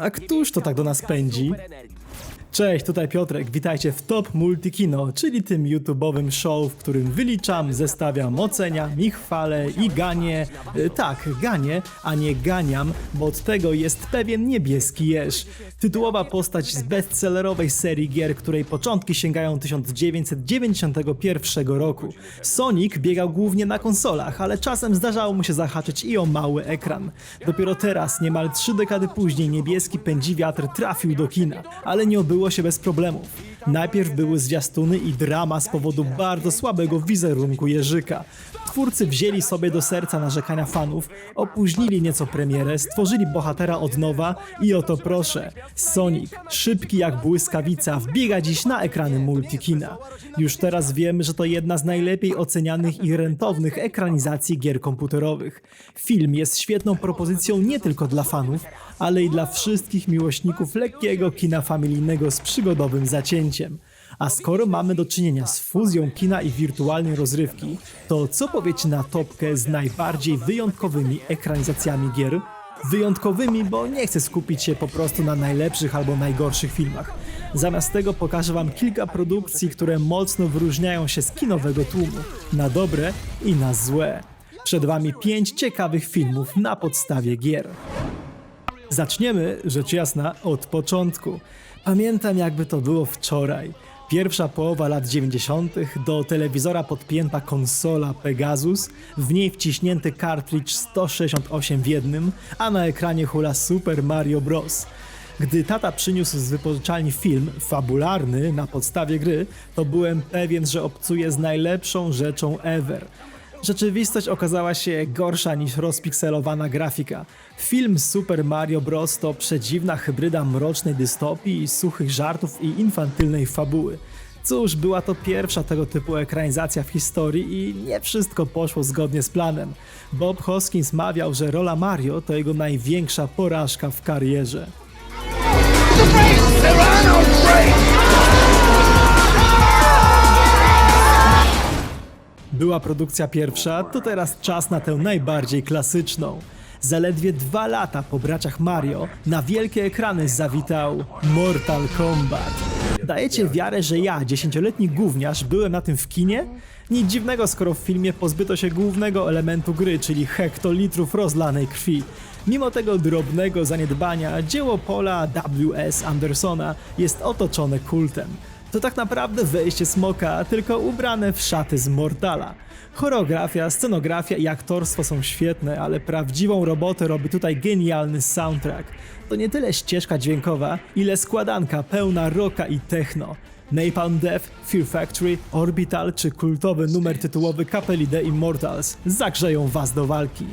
A któż to tak do nas pędzi? Cześć, tutaj Piotrek, witajcie w Top Multikino, czyli tym YouTube'owym show, w którym wyliczam, zestawiam, oceniam i chwalę i ganię, e, tak, ganię, a nie ganiam, bo od tego jest pewien niebieski jeż. Tytułowa postać z bestsellerowej serii gier, której początki sięgają 1991 roku. Sonic biegał głównie na konsolach, ale czasem zdarzało mu się zahaczyć i o mały ekran. Dopiero teraz, niemal trzy dekady później, niebieski pędzi wiatr trafił do kina, ale nie obyło się bez problemów. Najpierw były zwiastuny i drama z powodu bardzo słabego wizerunku Jerzyka. Twórcy wzięli sobie do serca narzekania fanów, opóźnili nieco premierę, stworzyli bohatera od nowa i oto proszę, Sonic, szybki jak błyskawica, wbiega dziś na ekrany multikina. Już teraz wiemy, że to jedna z najlepiej ocenianych i rentownych ekranizacji gier komputerowych. Film jest świetną propozycją nie tylko dla fanów, ale i dla wszystkich miłośników lekkiego kina familijnego z przygodowym zacięciem. A skoro mamy do czynienia z fuzją kina i wirtualnej rozrywki, to co powiecie na topkę z najbardziej wyjątkowymi ekranizacjami gier? Wyjątkowymi, bo nie chcę skupić się po prostu na najlepszych albo najgorszych filmach. Zamiast tego pokażę Wam kilka produkcji, które mocno wyróżniają się z kinowego tłumu, na dobre i na złe. Przed Wami pięć ciekawych filmów na podstawie gier. Zaczniemy, rzecz jasna, od początku. Pamiętam, jakby to było wczoraj. Pierwsza połowa lat 90. do telewizora podpięta konsola Pegasus, w niej wciśnięty kartridż 168 w jednym, a na ekranie hula Super Mario Bros. Gdy tata przyniósł z wypożyczalni film fabularny na podstawie gry, to byłem pewien, że obcuję z najlepszą rzeczą ever. Rzeczywistość okazała się gorsza niż rozpikselowana grafika. Film Super Mario Bros. to przedziwna hybryda mrocznej dystopii, suchych żartów i infantylnej fabuły. Cóż, była to pierwsza tego typu ekranizacja w historii i nie wszystko poszło zgodnie z planem. Bob Hoskins mawiał, że rola Mario to jego największa porażka w karierze. Była produkcja pierwsza, to teraz czas na tę najbardziej klasyczną. Zaledwie dwa lata po braciach Mario na wielkie ekrany zawitał Mortal Kombat. Dajecie wiarę, że ja, dziesięcioletni gówniarz, byłem na tym w kinie? Nic dziwnego, skoro w filmie pozbyto się głównego elementu gry, czyli hektolitrów rozlanej krwi. Mimo tego drobnego zaniedbania, dzieło Paula W.S. Andersona jest otoczone kultem. To tak naprawdę wejście smoka, tylko ubrane w szaty z Mortala. Choreografia, scenografia i aktorstwo są świetne, ale prawdziwą robotę robi tutaj genialny soundtrack. To nie tyle ścieżka dźwiękowa, ile składanka pełna rocka i techno. Napalm Death, Fear Factory, Orbital czy kultowy numer tytułowy kapeli The Immortals zagrzeją was do walki.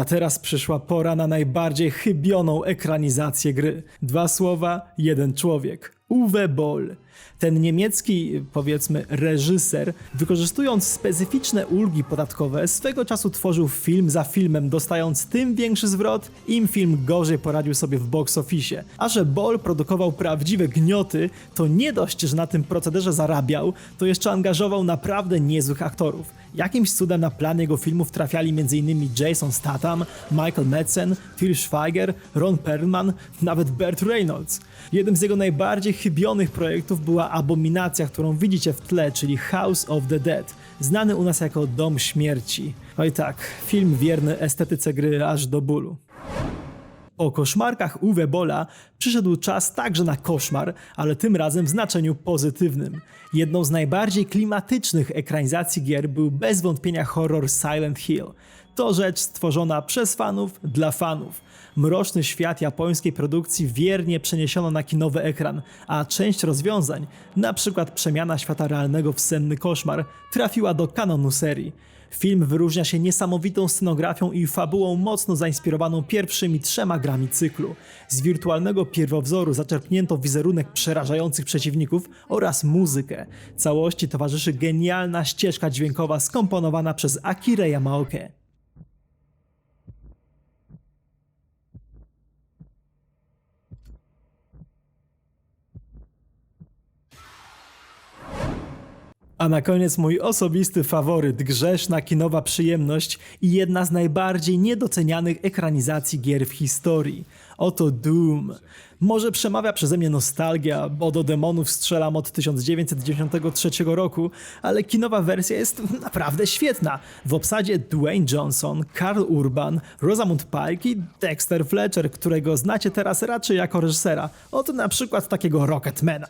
A teraz przyszła pora na najbardziej chybioną ekranizację gry. Dwa słowa, jeden człowiek. Uwe Boll. Ten niemiecki, powiedzmy, reżyser, wykorzystując specyficzne ulgi podatkowe, swego czasu tworzył film za filmem, dostając tym większy zwrot, im film gorzej poradził sobie w box office. A że Boll produkował prawdziwe gnioty, to nie dość, że na tym procederze zarabiał, to jeszcze angażował naprawdę niezłych aktorów. Jakimś cudem na plan jego filmów trafiali m.in. Jason Statham, Michael Madsen, Till Schweiger, Ron Perlman, nawet Burt Reynolds. Jednym z jego najbardziej chybionych projektów była abominacja, którą widzicie w tle, czyli House of the Dead, znany u nas jako Dom Śmierci. Oj tak, film wierny estetyce gry aż do bólu. Po koszmarkach Uwe Bola przyszedł czas także na koszmar, ale tym razem w znaczeniu pozytywnym. Jedną z najbardziej klimatycznych ekranizacji gier był bez wątpienia horror Silent Hill. To rzecz stworzona przez fanów dla fanów. Mroczny świat japońskiej produkcji wiernie przeniesiono na kinowy ekran, a część rozwiązań, przykład przemiana świata realnego w senny koszmar, trafiła do kanonu serii. Film wyróżnia się niesamowitą scenografią i fabułą mocno zainspirowaną pierwszymi trzema grami cyklu. Z wirtualnego pierwowzoru zaczerpnięto wizerunek przerażających przeciwników oraz muzykę. Całości towarzyszy genialna ścieżka dźwiękowa skomponowana przez Akira Yamaoke. A na koniec mój osobisty faworyt, grzeszna kinowa przyjemność i jedna z najbardziej niedocenianych ekranizacji gier w historii. Oto Doom. Może przemawia przeze mnie nostalgia, bo do demonów strzelam od 1993 roku, ale kinowa wersja jest naprawdę świetna. W obsadzie Dwayne Johnson, Carl Urban, Rosamund Pike i Dexter Fletcher, którego znacie teraz raczej jako reżysera, od na przykład takiego Rocketmana.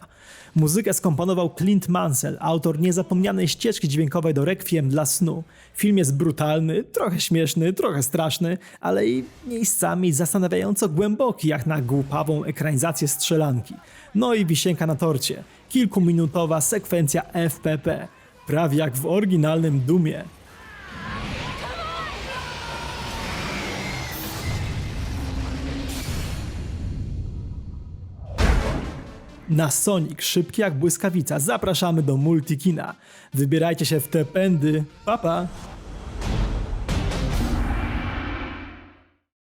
Muzykę skomponował Clint Mansell, autor niezapomnianej ścieżki dźwiękowej do Requiem dla snu. Film jest brutalny, trochę śmieszny, trochę straszny, ale i miejscami zastanawiająco głęboki, jak na głupawą ekranizację strzelanki. No i wisienka na torcie. Kilkuminutowa sekwencja FPP. Prawie jak w oryginalnym Dumie. Na Sonic, szybki jak błyskawica, zapraszamy do Multikina. Wybierajcie się w te pędy. Pa, pa!